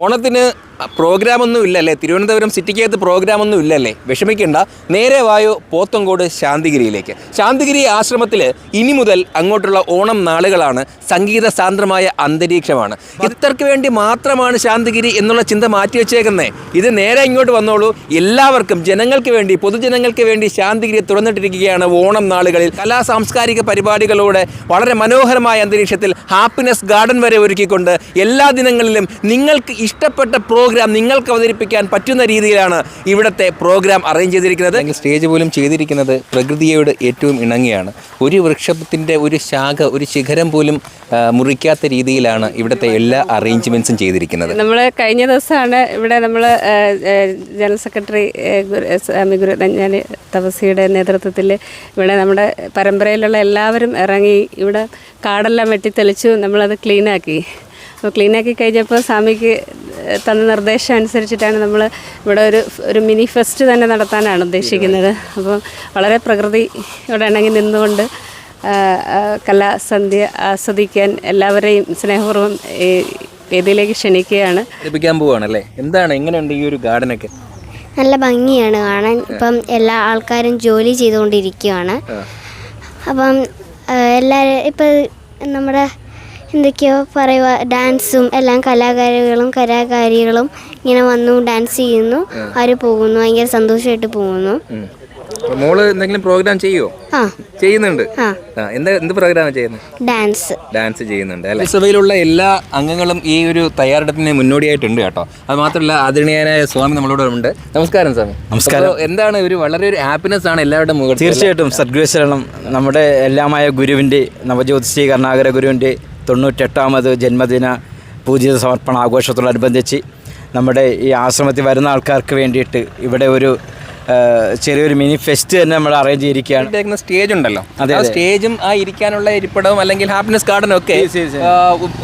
ഓണത്തിന് പ്രോഗ്രാമൊന്നും ഇല്ലല്ലേ തിരുവനന്തപുരം സിറ്റിക്കകത്ത് പ്രോഗ്രാമൊന്നും ഇല്ലല്ലേ വിഷമിക്കേണ്ട. നേരെ വായോ പോത്തങ്കോട് ശാന്തിഗിരിയിലേക്ക്. ശാന്തിഗിരി ആശ്രമത്തിൽ ഇനി മുതൽ അങ്ങോട്ടുള്ള ഓണം നാളുകളാണ്. സംഗീത സാന്ദ്രമായ അന്തരീക്ഷമാണ്. ഇത്തർക്ക് വേണ്ടി മാത്രമാണ് ശാന്തിഗിരി എന്നുള്ള ചിന്ത മാറ്റി വെച്ചേക്കുന്നേ. ഇത് നേരെ ഇങ്ങോട്ട് വന്നോളൂ. എല്ലാവർക്കും ജനങ്ങൾക്ക് വേണ്ടി പൊതുജനങ്ങൾക്ക് വേണ്ടി ശാന്തിഗിരി തുറന്നിട്ടിരിക്കുകയാണ് ഓണം നാളുകളിൽ. കലാ സാംസ്കാരിക പരിപാടികളോടെ വളരെ മനോഹരമായ അന്തരീക്ഷത്തിൽ ഹാപ്പിനെസ് ഗാർഡൻ വരെ ഒരുക്കിക്കൊണ്ട് എല്ലാ ദിനങ്ങളിലും നിങ്ങൾക്ക് ഇഷ്ടപ്പെട്ട പ്രോഗ്രാം നിങ്ങൾക്ക് അവതരിപ്പിക്കാൻ പറ്റുന്ന രീതിയിലാണ് ഇവിടുത്തെ പ്രോഗ്രാം അറേഞ്ച് ചെയ്തിരിക്കുന്നത്. സ്റ്റേജ് പോലും ചെയ്തിരിക്കുന്നത് പ്രകൃതിയോട് ഏറ്റവും ഇണങ്ങിയാണ്. ഒരു വൃക്ഷത്തിന്റെ ഒരു ശാഖ ഒരു ശിഖരം പോലും മുറിക്കാത്ത രീതിയിലാണ് ഇവിടുത്തെ എല്ലാ അറേഞ്ച്മെന്റ്സും ചെയ്തിരിക്കുന്നത്. നമ്മൾ കഴിഞ്ഞ ദിവസമാണ് ഇവിടെ നമ്മൾ ജനറൽ സെക്രട്ടറി സ്വാമി ഗുരു- ഏഹ്, സ്വാമി ഗുരുദഞ്ഞാലി തപസിയുടെ നേതൃത്വത്തിൽ ഇവിടെ നമ്മുടെ പരമ്പരയിലുള്ള എല്ലാവരും ഇറങ്ങി ഇവിടെ കാടെല്ലാം വെട്ടിത്തെളിച്ചു നമ്മളത് ക്ലീനാക്കി അപ്പോൾ ക്ലീനാക്കി കഴിഞ്ഞപ്പോൾ സ്വാമിക്ക് തന്ന നിർദ്ദേശം അനുസരിച്ചിട്ടാണ് നമ്മൾ ഇവിടെ ഒരു ഒരു മിനി ഫെസ്റ്റ് തന്നെ നടത്താനാണ് ഉദ്ദേശിക്കുന്നത്. അപ്പം വളരെ പ്രകൃതിയോട് ഇണങ്ങി നിന്നുകൊണ്ട് കലാസന്ധ്യ ആസ്വദിക്കാൻ എല്ലാവരെയും സ്നേഹപൂർവം ഈ വേദിയിലേക്ക് ക്ഷണിക്കുകയാണ്. ലഭിക്കാൻ പോവുകയാണല്ലേ? എന്താണ് എങ്ങനെയുണ്ട് ഈ ഒരു ഗാർഡനൊക്കെ? നല്ല ഭംഗിയാണ് കാണാൻ. ഇപ്പം എല്ലാ ആൾക്കാരും ജോലി ചെയ്തുകൊണ്ടിരിക്കുകയാണ് അപ്പം എല്ലാവരും ഇപ്പം നമ്മുടെ എന്തൊക്കെയോ പറയുക ഡാൻസും എല്ലാം കലാകാരികളും കലാകാരികളും ഇങ്ങനെ വന്നു ഡാൻസ് ചെയ്യുന്നു. അവർ പോകുന്നു ഭയങ്കര സന്തോഷമായിട്ട് പോകുന്നു. മോൾ എന്തെങ്കിലും പ്രോഗ്രാം ചെയ്യോ? ആ. ചെയ്യുന്നുണ്ട്. എന്താ എന്ത് പ്രോഗ്രാം ചെയ്യുന്നത് ഡാൻസ്. ഡാൻസ് ചെയ്യുന്നുണ്ട് അല്ലേ? സഭയിലുള്ള എല്ലാ അംഗങ്ങളും ഈ ഒരു തയ്യാറെടുപ്പിന് മുന്നോടിയായിട്ടുണ്ട് കേട്ടോ. അത് മാത്രമല്ല ആദരണീയനായ സ്വാമി നമ്മളോട് ഉണ്ട്. നമസ്കാരം സ്വാമി. നമസ്കാരം. എന്താണ് ഒരു വളരെ ഒരു ഹാപ്പിനെസ് ആണ് എല്ലാവരുടെ മുഖത്ത് തീർച്ചയായിട്ടും സദ്ഗുരുശരണം നമ്മുടെ എല്ലാമായ ഗുരുവിന്റെ നവജ്യോതിശ്രീ കർണാകര ഗുരുവിന്റെ തൊണ്ണൂറ്റെട്ടാമത് ജന്മദിന പൂജിത സമർപ്പണ ആഘോഷത്തോടനുബന്ധിച്ച് നമ്മുടെ ഈ ആശ്രമത്തിൽ വരുന്ന ആൾക്കാർക്ക് വേണ്ടിയിട്ട് ഇവിടെ ഒരു ചെറിയൊരു മിനി ഫെസ്റ്റ് തന്നെ നമ്മൾ അറേഞ്ച് ചെയ്തിരിക്കുകയാണ്. സ്റ്റേജ് ഉണ്ടല്ലോ. അതെ, സ്റ്റേജും ആ ഇരിക്കാനുള്ള ഇരിപ്പിടവും അല്ലെങ്കിൽ ഹാപ്പിനെസ് ഗാർഡനും ഒക്കെ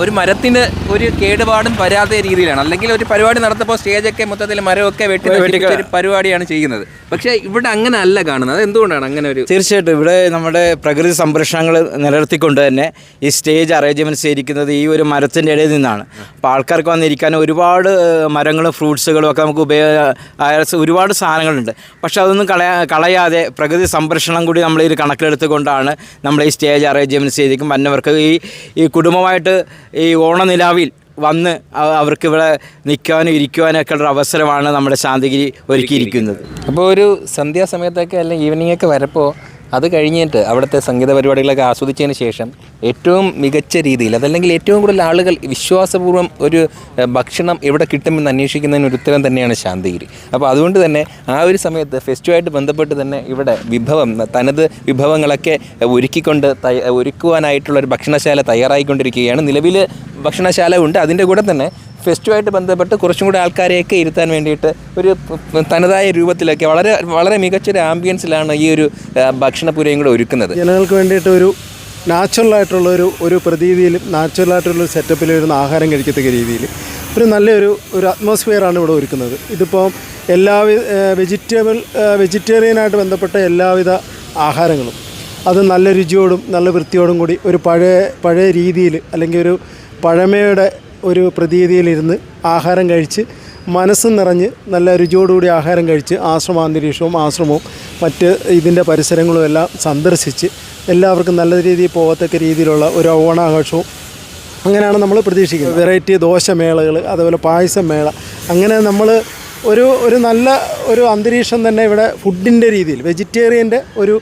ഒരു മരത്തിന് ഒരു കേടുപാടും വരാത്ത രീതിയിലാണ്. അല്ലെങ്കിൽ ഒരു പരിപാടി നടത്തപ്പോൾ സ്റ്റേജൊക്കെ മൊത്തത്തിൽ മരമൊക്കെ വെട്ടി ഒരു പരിപാടിയാണ് ചെയ്യുന്നത്. പക്ഷേ ഇവിടെ അങ്ങനെ അല്ല കാണുന്നത്. അത് എന്തുകൊണ്ടാണ് അങ്ങനെ ഒരു തീർച്ചയായിട്ടും. ഇവിടെ നമ്മുടെ പ്രകൃതി സംരക്ഷണങ്ങൾ നിലനിർത്തിക്കൊണ്ട് തന്നെ ഈ സ്റ്റേജ് അറേഞ്ച്മെന്റ്സ് ചെയ്തിരിക്കുന്നത് ഈ ഒരു മരത്തിന്റെ ഇടയിൽ നിന്നാണ്. അപ്പോൾ ആൾക്കാർക്ക് വന്നിരിക്കാൻ ഒരുപാട് മരങ്ങളും ഫ്രൂട്ട്സുകളും ഒക്കെ നമുക്ക് ഉപയോഗ ഒരുപാട് സാധനങ്ങളുണ്ട്. പക്ഷെ അതൊന്നും കളയാ കളയാതെ പ്രകൃതി സംരക്ഷണം കൂടി നമ്മൾ ഇത് കണക്കിലെടുത്തുകൊണ്ടാണ് നമ്മൾ ഈ സ്റ്റേജ് അറേഞ്ച്മെന്റ്സ് ചെയ്തിരിക്കും വന്നവർക്ക് ഈ ഈ കുടുംബമായിട്ട് ഈ ഓണനിലാവിൽ വന്ന് അവർക്ക് ഇവിടെ നിൽക്കാനും ഇരിക്കുവാനും ഒക്കെ അവസരമാണ് നമ്മുടെ ശാന്തിഗിരി ഒരുക്കിയിരിക്കുന്നത്. അപ്പോൾ ഒരു സന്ധ്യാസമയത്തൊക്കെ അല്ലെങ്കിൽ ഈവനിങ് ഒക്കെ വരപ്പോൾ അത് കഴിഞ്ഞിട്ട് അവിടുത്തെ സംഗീത പരിപാടികളൊക്കെ ആസ്വദിച്ചതിന് ശേഷം ഏറ്റവും മികച്ച രീതിയിൽ അതല്ലെങ്കിൽ ഏറ്റവും കൂടുതൽ ആളുകൾ വിശ്വാസപൂർവം ഒരു ഭക്ഷണം എവിടെ കിട്ടുമെന്ന് അന്വേഷിക്കുന്നതിന് ഒരു ഉത്തരം തന്നെയാണ് ശാന്തിഗിരി. അപ്പോൾ അതുകൊണ്ട് തന്നെ ആ ഒരു സമയത്ത് ഫെസ്റ്റുമായിട്ട് ബന്ധപ്പെട്ട് തന്നെ ഇവിടെ വിഭവം തനത് വിഭവങ്ങളൊക്കെ ഒരുക്കിക്കൊണ്ട് ഒരുക്കുവാനായിട്ടുള്ള ഒരു ഭക്ഷണശാല തയ്യാറായിക്കൊണ്ടിരിക്കുകയാണ്. നിലവിൽ ഭക്ഷണശാല ഉണ്ട്. അതിന്റെ കൂടെ തന്നെ ഫെസ്റ്റുമായിട്ട് ബന്ധപ്പെട്ട് കുറച്ചും കൂടെ ആൾക്കാരെയൊക്കെ ഇരുത്താൻ വേണ്ടിയിട്ട് ഒരു തനതായ രൂപത്തിലൊക്കെ വളരെ വളരെ മികച്ചൊരു ആംബിയൻസിലാണ് ഈ ഒരു ഭക്ഷണപുരയും കൂടെ ഒരുക്കുന്നത്. ജനങ്ങൾക്ക് വേണ്ടിയിട്ട് ഒരു നാച്ചുറലായിട്ടുള്ള ഒരു ഒരു പ്രതീതിയിലും നാച്ചുറലായിട്ടുള്ള ഒരു സെറ്റപ്പിൽ വരുന്ന ആഹാരം കഴിക്കത്തക്ക രീതിയിൽ ഒരു നല്ലൊരു ഒരു അറ്റ്മോസ്ഫിയറാണ് ഇവിടെ ഒരുക്കുന്നത്. ഇതിപ്പോൾ എല്ലാ വെജിറ്റബിൾ വെജിറ്റേറിയനായിട്ട് ബന്ധപ്പെട്ട എല്ലാവിധ ആഹാരങ്ങളും അത് നല്ല രുചിയോടും നല്ല വൃത്തിയോടും കൂടി ഒരു പഴയ പഴയ രീതിയിൽ അല്ലെങ്കിൽ ഒരു പഴമയുടെ ഒരു പ്രതീതിയിലിരുന്ന് ആഹാരം കഴിച്ച് മനസ്സ് നിറഞ്ഞ് നല്ല രുചിയോടുകൂടി ആഹാരം കഴിച്ച് ആശ്രമാന്തരീക്ഷവും ആശ്രമവും മറ്റ് ഇതിന്റെ പരിസരങ്ങളും എല്ലാം സന്ദർശിച്ച് എല്ലാവർക്കും നല്ല രീതിയിൽ പോകത്തക്ക രീതിയിലുള്ള ഒരു ഓണാഘോഷവും അങ്ങനെയാണ് നമ്മൾ പ്രതീക്ഷിക്കുന്നത്. വെറൈറ്റി ദോശമേളകൾ അതുപോലെ പായസം മേള അങ്ങനെ നമ്മൾ ഒരു ഒരു നല്ല ഒരു അന്തരീക്ഷം തന്നെ ഇവിടെ ഫുഡിന്റെ രീതിയിൽ വെജിറ്റേറിയന്റെ ഒരു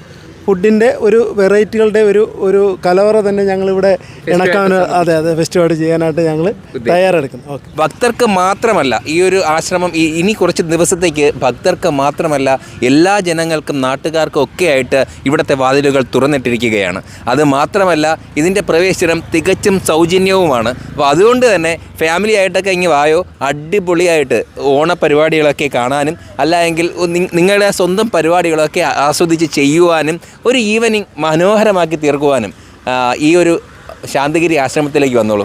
ഫുഡിന്റെ ഒരു വെറൈറ്റികളുടെ ഒരു ഒരു കലവറ തന്നെ ഞങ്ങളിവിടെ ഇണക്കാൻ അതെ അതെ ഫെസ്റ്റിവൽ ചെയ്യാനായിട്ട് ഞങ്ങൾ തയ്യാറെടുക്കുന്നു. ഓക്കെ. ഭക്തർക്ക് മാത്രമല്ല ഈ ഒരു ആശ്രമം ഈ ഇനി കുറച്ച് ദിവസത്തേക്ക് ഭക്തർക്ക് മാത്രമല്ല എല്ലാ ജനങ്ങൾക്കും നാട്ടുകാർക്കും ഒക്കെ ആയിട്ട് ഇവിടുത്തെ വാതിലുകൾ തുറന്നിട്ടിരിക്കുകയാണ്. അത് മാത്രമല്ല ഇതിന്റെ പ്രവേശനം തികച്ചും സൗജന്യവുമാണ്. അപ്പോൾ അതുകൊണ്ട് തന്നെ ഫാമിലി ആയിട്ടൊക്കെ ഇങ്ങ് വായോ? അടിപൊളിയായിട്ട് ഓണപരിപാടികളൊക്കെ കാണാനും അല്ലെങ്കിൽ നിങ്ങളുടെ സ്വന്തം പരിപാടികളൊക്കെ ആസ്വദിച്ച് ചെയ്യുവാനും ഒരു ഈവനിങ് മനോഹരമാക്കി തീർക്കുവാനും ഈ ഒരു ശാന്തഗിരി ആശ്രമത്തിലേക്ക് വന്നോളൂ.